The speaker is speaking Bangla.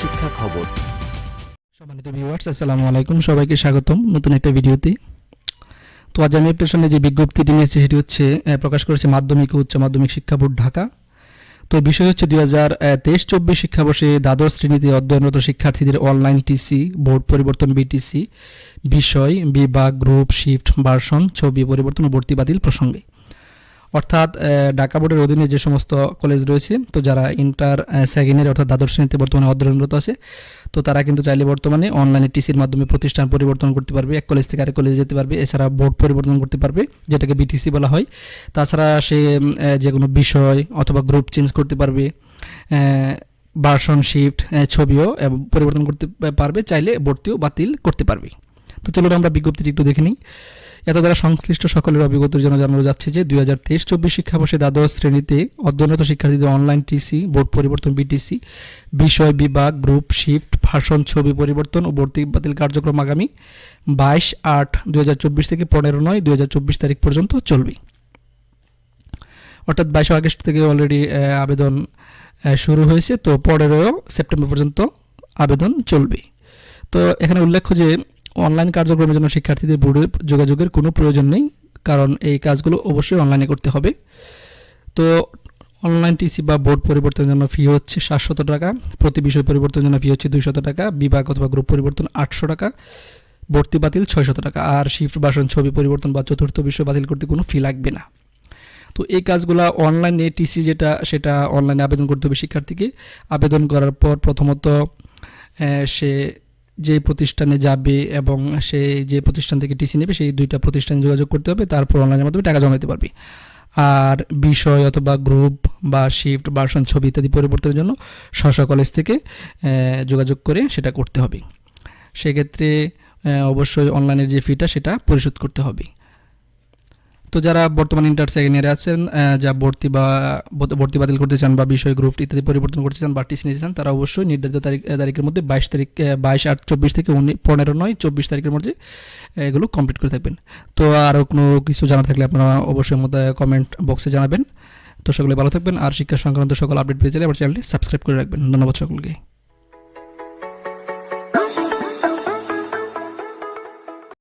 শিক্ষা খবর। সম্মানিত ভিউয়ার্স আসসালামু আলাইকুম। সবাইকে স্বাগতম নতুন একটা ভিডিওতে। তো আজ আমি আপনার সামনে যে বিজ্ঞপ্তিটি নিয়েছি, সেটি হচ্ছে প্রকাশ করেছে মাধ্যমিক ও উচ্চ মাধ্যমিক শিক্ষা বোর্ড ঢাকা। তো বিষয় হচ্ছে দুই হাজার তেইশ চব্বিশ শিক্ষাবর্ষে দ্বাদশ শ্রেণীতে অধ্যয়নরত শিক্ষার্থীদের অনলাইন টিসি, বোর্ড পরিবর্তন বিটিসি, বিষয়, বিভাগ, গ্রুপ, শিফট, ভার্সন, ছবি পরিবর্তন ও ভর্তি বাতিল প্রসঙ্গে। অর্থাৎ ঢাকা বোর্ডের অধীনে যে সমস্ত কলেজ রয়েছে, তো যারা ইন্টার সেকেন্ড অর্থাৎ দ্বাদশ শ্রেণীতে বর্তমানে অধ্যয়নরত আছে, তো তারা কিন্তু চাইলে বর্তমানে অনলাইনে টিসির মাধ্যমে প্রতিষ্ঠান পরিবর্তন করতে পারবে, এক কলেজ থেকে আরেক কলেজে যেতে পারবে, এছাড়া বোর্ড পরিবর্তন করতে পারবে, যেটাকে বিটিসি বলা হয়। তাছাড়া সে যে কোনো বিষয় অথবা গ্রুপ চেঞ্জ করতে পারবে ভার্সন শিফট ছবিও পরিবর্তন করতে পারবে, চাইলে ভর্তিও বাতিল করতে পারবে। তো চলুন আমরা বিজ্ঞপ্তিটি একটু দেখে নিই। এত দ্বারা সংশ্লিষ্ট সকলের অভিজ্ঞতার জন্য জানানো যাচ্ছে যে দুই হাজার তেইশ চব্বিশ শিক্ষাবর্ষে দ্বাদশ শ্রেণীতে অধ্যয়নরত শিক্ষার্থীদের অনলাইন টিসি বোর্ড পরিবর্তন বিটিসি বিষয় বিভাগ গ্রুপ শিফট ভাষণ, ছবি পরিবর্তন ও ভর্তি বাতিল কার্যক্রম আগামী বাইশ আট দুই থেকে পনেরো নয় দুই তারিখ পর্যন্ত চলবে। অর্থাৎ বাইশে আগস্ট থেকে অলরেডি আবেদন শুরু হয়েছে। তো পনেরো সেপ্টেম্বর পর্যন্ত আবেদন চলবে। তো এখানে উল্লেখ্য যে অনলাইন কার্যক্রমের জন্য শিক্ষার্থীদের বোর্ডে যোগাযোগের কোনো প্রয়োজন নেই, কারণ এই কাজগুলো অবশ্যই অনলাইনে করতে হবে। তো অনলাইন টিসি বা বোর্ড পরিবর্তনের জন্য ফি হচ্ছে সাতশত টাকা, প্রতি বিষয় পরিবর্তনের জন্য ফি হচ্ছে দুইশত টাকা, বিভাগ অথবা গ্রুপ পরিবর্তন আটশো টাকা, ভর্তি বাতিল ছয়শত টাকা, আর শিফট বাসন ছবি পরিবর্তন বা চতুর্থ বিষয় বাতিল করতে কোনো ফি লাগবে না। তো এই কাজগুলো অনলাইনে টিসি যেটা, সেটা অনলাইনে আবেদন করতে হবে শিক্ষার্থীকে। আবেদন করার পর প্রথমত সে যে প্রতিষ্ঠানে যাবে এবং সে যে প্রতিষ্ঠান থেকে টিসি নেবে, সেই দুইটা প্রতিষ্ঠানে যোগাযোগ করতে হবে, তারপর অনলাইনের মাধ্যমে টাকা জমা দিতে পারবে। আর বিষয় অথবা গ্রুপ বা শিফট ভার্সন ছবি ইত্যাদি পরিবর্তনের জন্য স্ব কলেজ থেকে যোগাযোগ করে সেটা করতে হবে। সেক্ষেত্রে অবশ্যই অনলাইনের যে ফিটা সেটা পরিশোধ করতে হবে। তো যারা বর্তমানে ইন্টার সেকেন্ড ইয়ারে আছেন যা ভর্তি বা ভর্তি- বাতিল করতে চান বা বিষয় গ্রুপ ইত্যাদি পরিবর্তন করতে চান বা টিসি নিতে চান, তারা অবশ্যই নির্ধারিত তারিখ তারিখের মধ্যে বাইশ তারিখ বাইশ আট চব্বিশ থেকে উনি পনেরো নয় চব্বিশ তারিখের মধ্যে এগুলো কমপ্লিট করে থাকবেন। তো আরও কোনো কিছু জানা থাকলে আপনারা অবশ্যই মধ্যে কমেন্ট বক্সে জানাবেন। তো সকলে ভালো থাকবেন, আর শিক্ষা সংক্রান্ত সকল আপডেট পেয়ে চাইলে আমার চ্যানেলটি সাবস্ক্রাইব করে রাখবেন। ধন্যবাদ সকলকে।